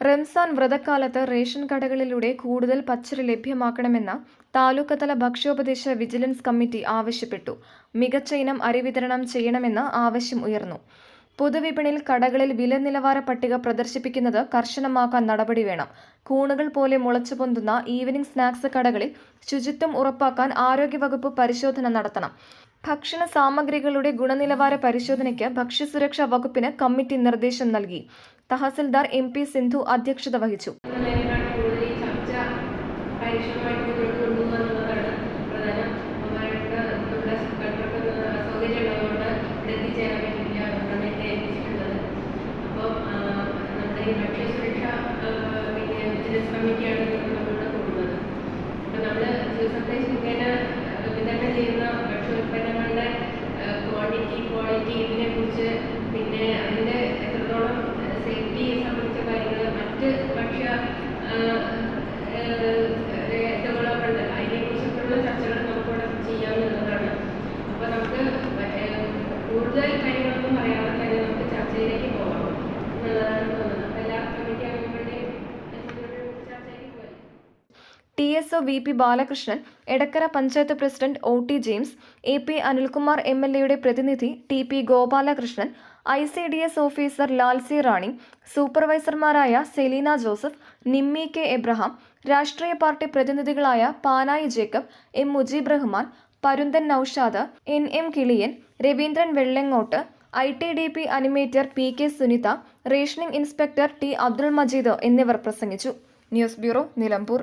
Ramzan വ്രതക്കാലത്ത് ration കടകളിലൂടെ കൂടുതൽ പച്ചരി ലഭ്യമാക്കണമെന്ന താലൂക്കതല ഭക്ഷ്യോപദേശ വിജിലൻസ് കമ്മിറ്റി ആവശ്യപ്പെട്ടു. മികച്ച ഇനം അരി വിതരണം ചെയ്യണമെന്ന് ആവശ്യം ഉയർന്നു. പൊതുവിപണിയിൽ കടകളിൽ വില നിലവാര പട്ടിക പ്രദർശിപ്പിക്കുന്നത് കർശനമാക്കാൻ നടപടി വേണം. കൂണുകൾ പോലെ മുളച്ചു പൊന്തുന്ന ഈവനിംഗ് സ്നാക്സ് കടകളിൽ ശുചിത്വം ഉറപ്പാക്കാൻ ആരോഗ്യവകുപ്പ് പരിശോധന നടത്തണം. ഭക്ഷണ സാമഗ്രികളുടെ ഗുണനിലവാര പരിശോധനയ്ക്ക് ഭക്ഷ്യസുരക്ഷാ വകുപ്പിന് കമ്മിറ്റി നിർദ്ദേശം നൽകി. തഹസിൽദാർ എം പി സിന്ധു അധ്യക്ഷത വഹിച്ചു. പോകുന്നത് അപ്പോൾ നമ്മൾ ചെയ്യുന്ന ക്വാളിറ്റി പിന്നെ എത്രത്തോളം സേഫ്റ്റിയെ ഭക്ഷ്യ ചർച്ചകൾ നമുക്കിവിടെ ചെയ്യാവുന്നതാണ് അപ്പോൾ നമുക്ക് കൂടുതൽ T S O V P Balakrishnan Edakkara panchayat president O T James A P Anilkumar M L എയുടെ പ്രതിനിധി T P Gopalakrishnan I C D S officer Lalsy Rani സൂപ്പർവൈസർമാരായ Selina Joseph Nimmi K Abraham രാഷ്ട്രീയ party പ്രതിനിധികളായ Panayi Jacob M Mujeeb Rahman Parunthan Noushad N M Kiliyan Raveendran Vellangott I T D P animator P K Sunitha rationing inspector T Abdul Majeed എന്നിവർ പ്രസംഗിച്ചു. News bureau Nilambur.